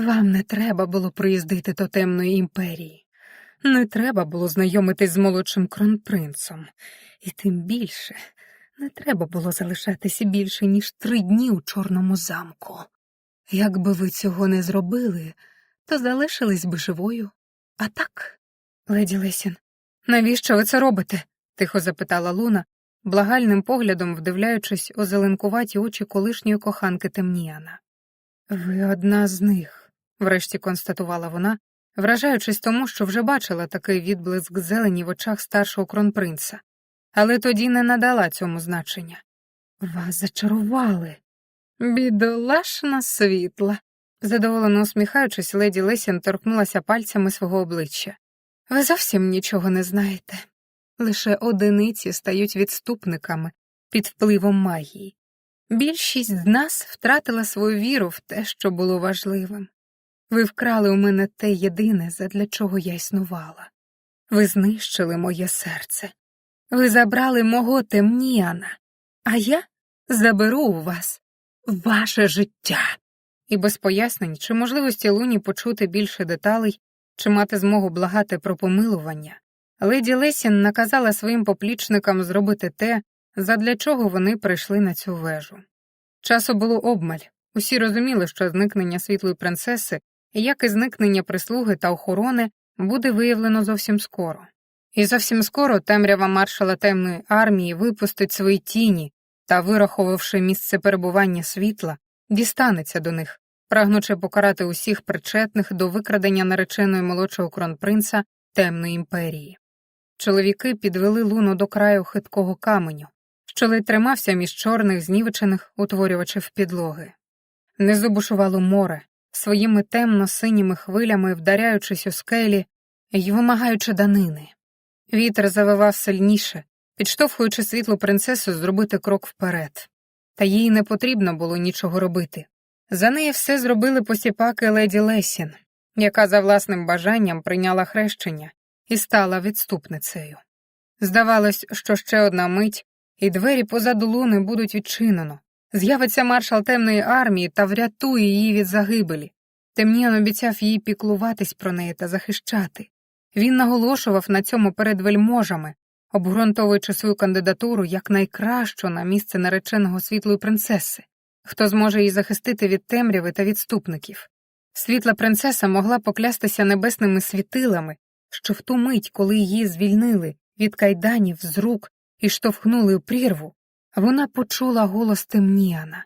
Вам не треба було приїздити до темної імперії, не треба було знайомитись з молодшим кронпринцем, і тим більше не треба було залишатися більше, ніж три дні у Чорному замку. Якби ви цього не зробили, то залишились би живою. А так, леді Лесін, навіщо ви це робите? тихо запитала Луна, благальним поглядом вдивляючись у зеленкуваті очі колишньої коханки Темніана. Ви одна з них, врешті констатувала вона, вражаючись тому, що вже бачила такий відблиск зелені в очах старшого кронпринца, але тоді не надала цьому значення. Вас зачарували. Бідолашна світла. Задоволено усміхаючись, леді Лесін торкнулася пальцями свого обличчя. Ви зовсім нічого не знаєте. Лише одиниці стають відступниками під впливом магії. Більшість з нас втратила свою віру в те, що було важливим. Ви вкрали у мене те єдине, задля чого я існувала. Ви знищили моє серце. Ви забрали мого темніана, а я заберу у вас ваше життя. І без пояснень чи можливості Луні почути більше деталей, чи мати змогу благати про помилування, леді Лесін наказала своїм поплічникам зробити те, задля чого вони прийшли на цю вежу. Часу було обмаль, усі розуміли, що зникнення світлої принцеси, як і зникнення прислуги та охорони, буде виявлено зовсім скоро. І зовсім скоро темрява маршала темної армії випустить свої тіні та, вираховувавши місце перебування світла, дістанеться до них, прагнучи покарати усіх причетних до викрадення нареченої молодшого кронпринца темної імперії. Чоловіки підвели луну до краю хиткого каменю, що ледь тримався між чорних знівечених утворювачів підлоги. Внизу бушувало море, своїми темно-синіми хвилями вдаряючись у скелі й вимагаючи данини. Вітер завивав сильніше, підштовхуючи світлу принцесу зробити крок вперед. Та їй не потрібно було нічого робити. За неї все зробили посіпаки леді Лесін, яка за власним бажанням прийняла хрещення і стала відступницею. Здавалось, що ще одна мить, і двері позаду луни будуть відчинено. З'явиться маршал темної армії та врятує її від загибелі. Темніан обіцяв їй піклуватись про неї та захищати. Він наголошував на цьому перед вельможами, обґрунтовуючи свою кандидатуру як найкращу на місце нареченого світлої принцеси, хто зможе її захистити від темряви та відступників. Світла принцеса могла поклястися небесними світилами, що в ту мить, коли її звільнили від кайданів з рук і штовхнули у прірву, вона почула голос Темніана.